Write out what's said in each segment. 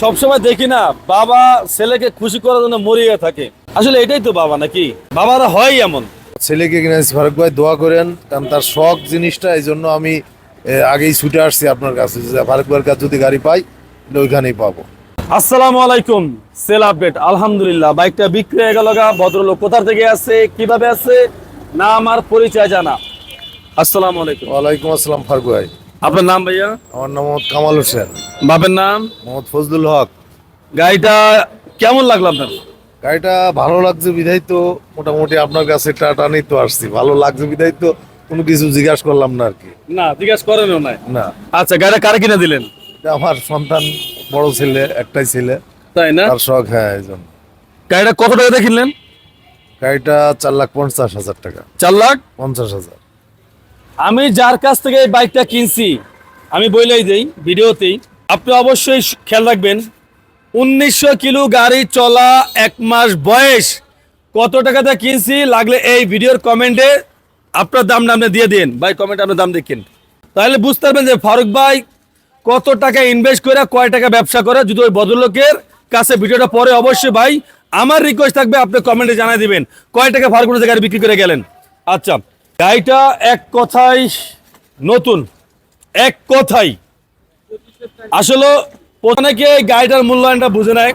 সবসময় দেখি না বাবা ছেলেকে খুশি করার জন্য মরিয়ে থাকে। আসলে এটাই তো বাবা নাকি? বাবারা হয় এমন। ছেলেকে কিনে ফারুক ভাই দোয়া করেন কারণ তার শখ জিনিসটা এই জন্য আমি আগেই ছুটে আসছি আপনার কাছে ফারুক ভাইয়ের কাছে যদি গাড়ি পাই ওইখানেই পাবো। আসসালামু আলাইকুম সেল আপডেট। আলহামদুলিল্লাহ বাইকটা বিক্রি হয়ে গেল গা ভদ্রলোক কোথা থেকে আছে কীভাবে আছে না আমার পরিচয় জানা। আসসালামু আলাইকুম। ওয়ালাইকুম আসসালাম ফারুক ভাই। আপনার নাম ভাইয়া? আমার নাম মোহাম্মদ কামাল হোসেন। বাপের নাম? মোহাম্মদ ফজলুল হক। গাড়িটা কেমন লাগল আপনার? গাড়িটা ভালো লাগছে বিধাই তো মোটামুটি আপনার কাছে টাটানি তো আসছি। ভালো লাগছে বিধাই তো কোনো কিছু জিজ্ঞাসা করলাম না আর কি। না জিজ্ঞাসা করেনও নাই। না। আচ্ছা গাড়িটা কারে কিনে দিলেন? এটা আমার সন্তান বড় ছেলে একটাই ছেলে। তাই না? তার শখ হ্যাঁ এই জন্য। গাড়িটা কত টাকা দিয়ে কিনলেন? গাড়িটা চার লাখ পঞ্চাশ হাজার টাকা। চার লাখ? পঞ্চাশ হাজার। আমি যার কাছ থেকে এই বাইকটা কিনছি, আমি বইলাই দেই ভিডিওতেই। আপনি অবশ্যই খেয়াল রাখবেন, উনিশশো কিলো গাড়ি চলা এক মাস বয়স। কত টাকাতে কিনছি, লাগলে এই ভিডিওর কমেন্টে আপনার দাম নামে দিয়ে দিন। ভাই কমেন্টে আপনার দাম দেখেন তাহলে বুঝতে পারবেন যে ফারুক ভাই কত টাকা ইনভেস্ট করে, কয় টাকা ব্যবসা করে, যদি ওই ভদ্রলোকের কাছে ভিডিওটা পরে অবশ্যই ভাই, আমার রিকোয়েস্ট থাকবে, আপনি কমেন্টে জানাই দিবেন। কয় টাকা ফারুক ভাই গাড়ি বিক্রি করে গেলেন? আচ্ছা গাড়িটা এক কথাই নতুন। এক কথাই আসলে অনেকে এই গাড়িটার মূল্যায়নটা বুঝে নেয়।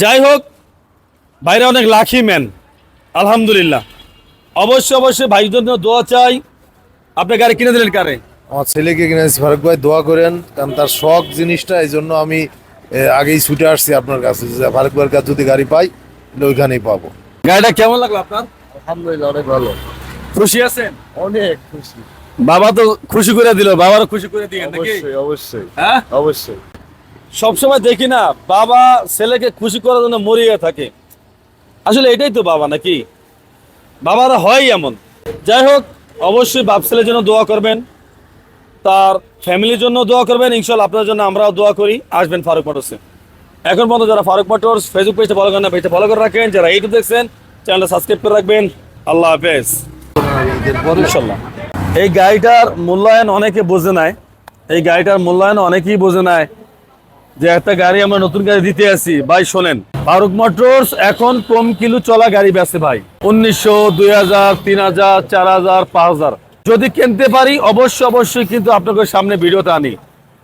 যাই হোক বাইরে অনেক লাখি ম্যান। আলহামদুলিল্লাহ। অবশ্যই অবশ্যই ভাইয়ের জন্য দোয়া চাই। আপনি গাড়ি কিনে দিলেন কারে? আমার ছেলেকে কিনে ফারুক ভাই দোয়া করেন কারণ তার শখ জিনিসটা এই জন্য আমি আগেই ছুটে আসছি আপনার কাছে। যে ফারুক ভাইয়ের কাছে যদি গাড়ি পাই তাহলে ওইখানেই পাবো। গাড়িটা কেমন লাগল আপনার? আলহামদুলিল্লাহ অনেক ভালো। খুশি আছেন? অনেক খুশি। বাবা তো খুশি করে দিল বাবারও খুশি করে দিয়ে নাকি? অবশ্যই হ্যাঁ? অবশ্যই। সবসময় দেখি না বাবা ছেলেকে খুশি করার জন্য মরিয়ে থাকে। আসলে এটাই তো বাবা নাকি? বাবারা হয় এমন। যাই হোক অবশ্যই বাপ ছেলের জন্য দোয়া করবেন। তার ফ্যামিলির জন্য দোয়া করবেন। ইনশাল্লাহ আপনার জন্য আমরাও দোয়া করি। আসবেন ফারুক মোটরসে এখন পর্যন্ত যারা ফারুক মোটরস ফেসবুক পেজটা ফলো করেন না পেজটা ফলো করে রাখেন। যারা ইউটিউব দেখছেন চ্যানেলটা সাবস্ক্রাইব করে রাখবেন। আল্লাহ হাফেজ। এই গাড়িটার মূল্যায়ন অনেকে বোঝে নাই। এই গাড়িটার মূল্যায়ন অনেকেই বোঝে নাই যে একটা গাড়ি আমরা নতুন গাড়ি দিতে আসি ভাই, শোনেন, ফারুক মোটরস এখন কম কিলো চলা গাড়ি বেচে ভাই। উনিশশো, দুই হাজার, তিন হাজার, চার হাজার, পাঁচ হাজার। যদি কিনতে পারি, অবশ্যই অবশ্যই কিন্তু আপনাদের সামনে ভিডিওতে আনি।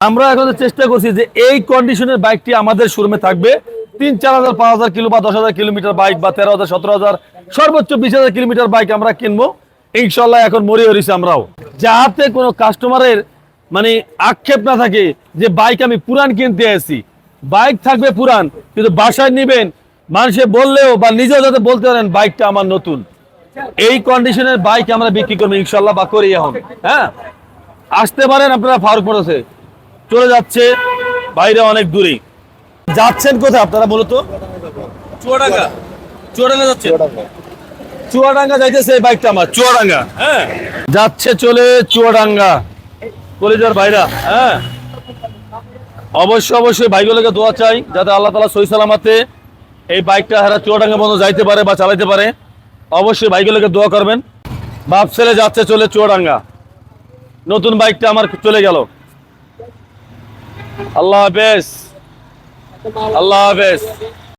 আমরা এখন চেষ্টা করছি যে এই কন্ডিশনের বাইকটি আমাদের শোরুমে থাকবে। তিন, চার হাজার, পাঁচ হাজার কিলো বা দশ হাজার কিলোমিটার বাইক বা তেরো হাজার, সতেরো হাজার, সর্বোচ্চ বিশ হাজার কিলোমিটার বাইক আমরা কিনবো। ইনশাল্লাহ এখন মরিয়ে রয়েছে আমরাও। যাতে কোনো কাস্টমারের মানে আক্ষেপ না থাকে যে বাইক আমি পুরান কিনতে আসি। বাইক থাকবে পুরান কিন্তু বাসায় নিবেন মানুষে বললেও বা নিজেও যাতে বলতে পারেন বাইকটা আমার নতুন। এই কন্ডিশনের বাইক আমরা বিক্রি করব ইনশাল্লাহ বা করি এখন হ্যাঁ? আসতে পারেন আপনারা ফারুক মোটরসে। চলে যাচ্ছে বাইরে অনেক দূরে। যাচ্ছেন কোথায় আপনারা বলতো? চুয়াডাঙ্গা। চুয়াডাঙ্গা যাচ্ছে চুয়াডাঙ্গা যাইতেছে এই বাইকটা আমার চুয়াডাঙ্গা। হ্যাঁ। যাচ্ছে চলে চুয়াডাঙ্গা। কলেজের ভাইরা হ্যাঁ। অবশ্যই অবশ্যই ভাইগুলোকে দোয়া চাই যাতে আল্লাহ তালা সই সালামাতে এই বাইকটা হারা চুয়াডাঙ্গা বন্ধ যাইতে পারে বা চালাইতে পারে। অবশ্যই ভাইগুলোকে দোয়া করবেন। বাপ ছেলে যাচ্ছে চলে চুয়াডাঙ্গা। নতুন বাইকটা আমার চলে গেল। আল্লাহ হাফেজ। আল্লাহ হাফেজ।